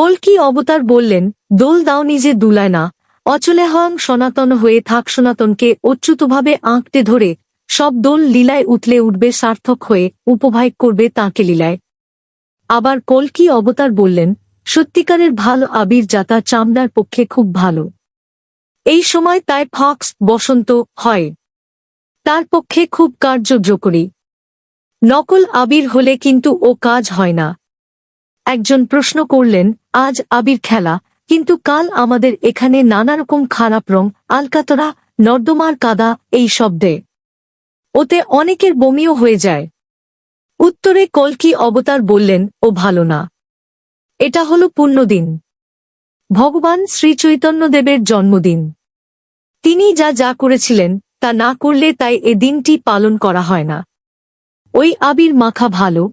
কল্কি অবতার বললেন, দোল দাও নিজে দুলায় না। অচলে হং সনাতন হয়ে থাক সনাতনকে, অচ্যুতভাবে আঁকতে ধরে, সব দোল লীলায় উঠলে উঠবে সার্থক হয়ে, উপভাগ করবে তাঁকে লীলায়। আবার কল্কি অবতার বললেন, সত্যিকারের ভালো আবির যাতা চামড়ার পক্ষে খুব ভালো। এই সময় তাই ফক্স বসন্ত হয়। তার পক্ষে খুব কার্যযোগী নকল আবির হলে কিন্তু ও কাজ হয় না। একজন প্রশ্ন করলেন, আজ আবির খেলা, কিন্তু কাল আমাদের এখানে নানা রকম খারাপ রং, আলকাতরা, নর্দমার কাদা, এই শব্দে। ওতে অনেকের বমিও হয়ে যায়। উত্তরে কল্কি অবতার বললেন, ও ভালো না। এটা হল পুণ্যদিন। ভগবান শ্রীচৈতন্যদেবের জন্মদিন। তিনি যা যা করেছিলেন, তা না করলে তাই এ দিনটি পালন করা হয় না। ওই আবির মাখা ভালো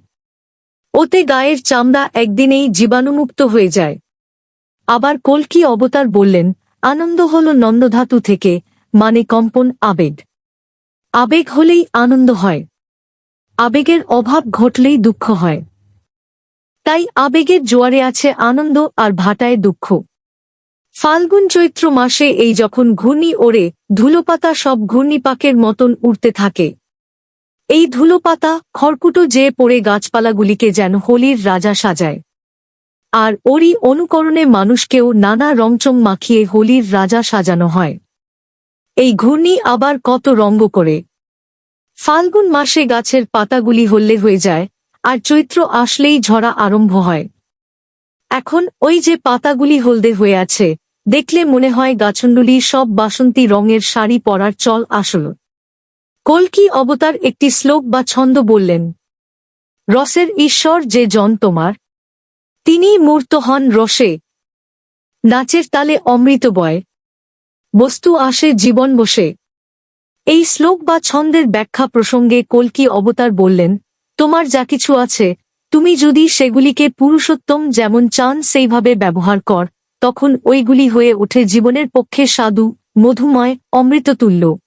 ওতে গায়ের চামড়া একদিনেই জীবাণুমুক্ত হয়ে যায়। আবার কল্কি অবতার বললেন, আনন্দ হল নন্দধাতু থেকে মানে কম্পন, আবেগ। আবেগ হলেই আনন্দ হয়। আবেগের অভাব ঘটলেই দুঃখ হয়। তাই আবেগের জোয়ারে আছে আনন্দ আর ভাটায় দুঃখ। ফাল্গুন চৈত্র মাসে এই যখন ঘূর্ণি ওড়ে, ধুলোপাতা সব ঘূর্ণিপাকের মতন উড়তে থাকে। এই ধুলোপাতা খড়কুটো যে পড়ে গাছপালাগুলিকে যেন হোলির রাজা সাজায়। আর ওরই অনুকরণে মানুষকেও নানা রংচং মাখিয়ে হোলির রাজা সাজানো হয়। এই ঘূর্ণি আবার কত রঙ্গ করে। ফাল্গুন মাসে গাছের পাতাগুলি হল্লে হয়ে যায়, আর চৈত্র আসলেই ঝরা আরম্ভ হয়। এখন ওই যে পাতাগুলি হলদে হয়ে আছে, দেখলে মনে হয় গাছন্ডুলি সব বাসন্তী রঙের শাড়ি পরার চল আসল। কল্কি অবতার একটি শ্লোক বা ছন্দ বললেন, রসের ঈশ্বর যে জন তোমার তিনি মূর্ত হন রসে। নাচের তালে অমৃত বয়, বস্তু আসে জীবন বসে। এই শ্লোক বা ছন্দের ব্যাখ্যা প্রসঙ্গে কল্কি অবতার বললেন, তোমার যা কিছু আছে, তুমি যদি সেগুলিকে পুরুষোত্তম যেমন চান সেইভাবে ব্যবহার কর, তখন ওইগুলি হয়ে ওঠে জীবনের পক্ষে সাধু, মধুময়, অমৃততুল্য।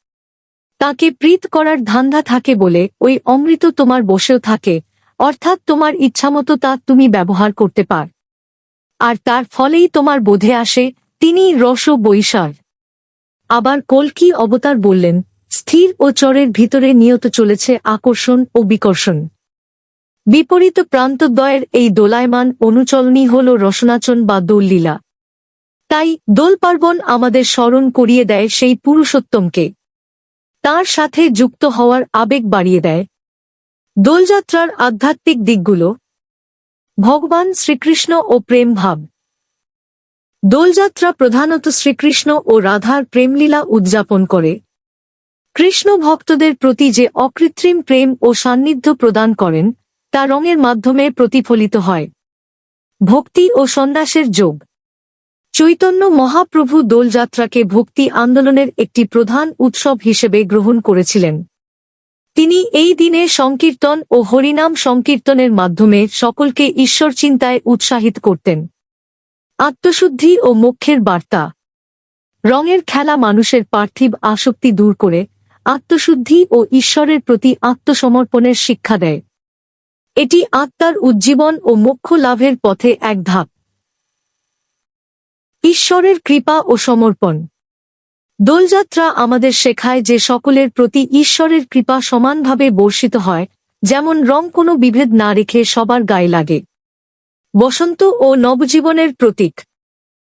তাকে প্রীত করার ধান্ধা থাকে বলে ওই অমৃত তোমার বসেও থাকে, অর্থাৎ তোমার ইচ্ছামতো তা তুমি ব্যবহার করতে পার। আর তার ফলেই তোমার বোধে আসে, তিনি রস বৈশার। আবার কল্কি অবতার বললেন, স্থির ও চরের ভিতরে নিয়ত চলেছে আকর্ষণ ও বিকর্ষণ। বিপরীত প্রান্তদ্বয়ের এই দোলায়মান অনুচলনই হল রসনাচন বা দোললীলা। তাই দোল পার্বণ আমাদের স্মরণ করিয়ে দেয় সেই পুরুষোত্তমকে। তার সাথে যুক্ত হওয়ার আবেগ বাড়িয়ে দেয়। দোলযাত্রার আধ্যাত্মিক দিকগুলো, ভগবান শ্রীকৃষ্ণ ও প্রেম ভাব। দোলযাত্রা প্রধানত শ্রীকৃষ্ণ ও রাধার প্রেমলীলা উদযাপন করে। কৃষ্ণ ভক্তদের প্রতি যে অকৃত্রিম প্রেম ও সান্নিধ্য প্রদান করেন, তা রঙের মাধ্যমে প্রতিফলিত হয়। ভক্তি ও সন্ন্যাসের যোগ। চৈতন্য মহাপ্রভু দোলযাত্রাকে ভক্তি আন্দোলনের একটি প্রধান উৎসব হিসেবে গ্রহণ করেছিলেন। তিনি এই দিনে সংকীর্তন ও হরিনাম সংকীর্তনের মাধ্যমে সকলকে ঈশ্বর চিন্তায় উৎসাহিত করতেন। আত্মশুদ্ধি ও মোক্ষের বার্তা। রঙের খেলা মানুষের পার্থিব আসক্তি দূর করে আত্মশুদ্ধি ও ঈশ্বরের প্রতি আত্মসমর্পণের শিক্ষা দেয়। এটি আত্মার উজ্জীবন ও মোক্ষ লাভের পথে এক ধাপ। ঈশ্বরের কৃপা ও সমর্পণ। দোলযাত্রা আমাদের শেখায় যে সকলের প্রতি ঈশ্বরের কৃপা সমানভাবে বর্ষিত হয়, যেমন রং কোনো বিভেদ না রেখে সবার গায়ে লাগে। বসন্ত ও নবজীবনের প্রতীক।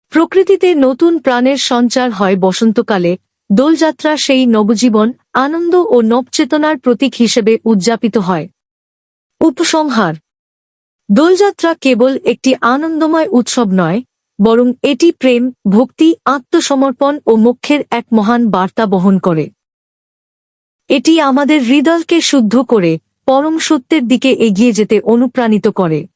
প্রকৃতিতে নতুন প্রাণের সঞ্চার হয় বসন্তকালে, দোলযাত্রা সেই নবজীবন, আনন্দ ও নবচেতনার প্রতীক হিসেবে উদযাপিত হয়। উপসংহার। দোলযাত্রা কেবল একটি আনন্দময় উৎসব নয় বরং এটি প্রেম, ভক্তি, আত্মসমর্পণ ও মোক্ষের এক মহান বার্তা বহন করে। এটি আমাদের হৃদয়কে শুদ্ধ করে, পরম সত্যের দিকে এগিয়ে যেতে অনুপ্রাণিত করে।